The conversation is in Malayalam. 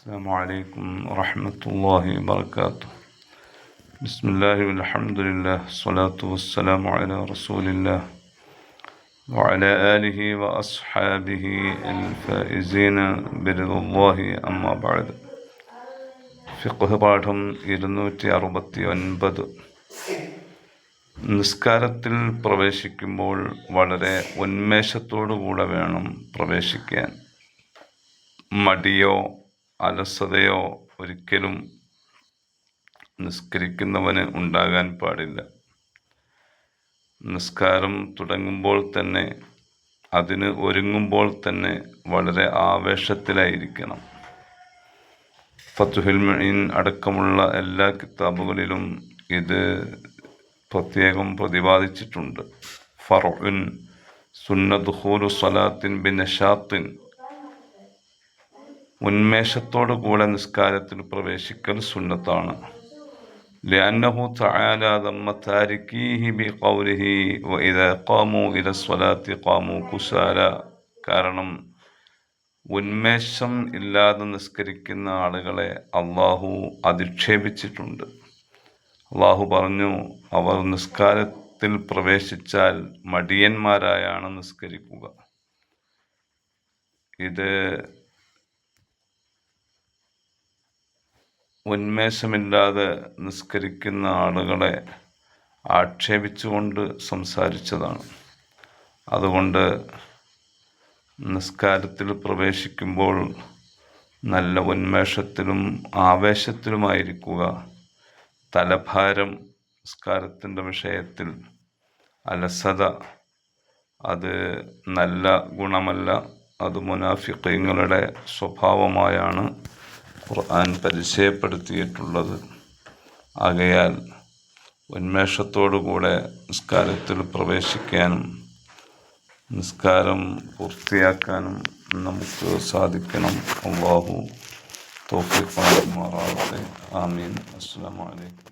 السلام عليكم ورحمة الله وبركاته بسم الله والحمد لله الصلاة والسلام على رسول الله وعلى آله وأصحابه الفائزين برضا الله أما بعد ഫിഖ് പാഠം ഇരുന്നൂറ്റി അറുപത്തി ഒൻപത് നിസ്കാരത്തിൽ പ്രവേശിക്കുമ്പോൾ വളരെ ഉന്മേഷത്തോടുകൂടെ വേണം പ്രവേശിക്കാൻ മടിയോ അലസതയോ ഒരിക്കലും നിസ്കരിക്കുന്നവന് ഉണ്ടാകാൻ പാടില്ല. നിസ്കാരം തുടങ്ങുമ്പോൾ തന്നെ അതിന് ഒരുങ്ങുമ്പോൾ തന്നെ വളരെ ആവേശത്തിലായിരിക്കണം. ഫത്തുഹിൽ മീൻ അടക്കമുള്ള എല്ലാ കിതാബുകളിലും ഇത് പ്രത്യേകം പ്രതിപാദിച്ചിട്ടുണ്ട്. ഫറുൻ സുന്നദുഹൂലു സലാത്തിൻ ബിൻ നഷാത്തിൻ ഉന്മേഷത്തോടു കൂടെ നിസ്കാരത്തിൽ പ്രവേശിക്കൽ സുന്നത്താണ് لأنه تعالى ذم تاركيه بقوله وإذا قاموا إلى الصلاة قاموا كسالى കാരണം ഉന്മേഷം ഇല്ലാതെ നിസ്കരിക്കുന്ന ആളുകളെ അള്ളാഹു അധിക്ഷേപിച്ചിട്ടുണ്ട് അള്ളാഹു പറഞ്ഞു അവർ നിസ്കാരത്തിൽ പ്രവേശിച്ചാൽ മടിയന്മാരായാണ് നിസ്കരിക്കുക ഇത് ഉന്മേഷമില്ലാതെ നിസ്കരിക്കുന്ന ആളുകളെ ആക്ഷേപിച്ചുകൊണ്ട് സംസാരിച്ചതാണ്. അതുകൊണ്ട് നിസ്കാരത്തിൽ പ്രവേശിക്കുമ്പോൾ നല്ല ഉന്മേഷത്തിലും ആവേശത്തിലുമായിരിക്കുക. തലഭാരം നിസ്കാരത്തിന്റെ വിഷയത്തിൽ. അലസത അത് നല്ല ഗുണമല്ല അത് മുനാഫിക്കങ്ങളുടെ സ്വഭാവമായാണ്. ഖുർആൻ പരിചയപ്പെടുത്തിയിട്ടുള്ളത്. ആകയാൽ ഉന്മേഷത്തോടുകൂടെ നിസ്കാരത്തിൽ പ്രവേശിക്കാനും നിസ്കാരം പൂർത്തിയാക്കാനും നമുക്ക് സാധിക്കണം. അള്ളാഹു തോഫിക്ക് മാറാവട്ടെ ആമീൻ. അസ്സാം വലൈക്കും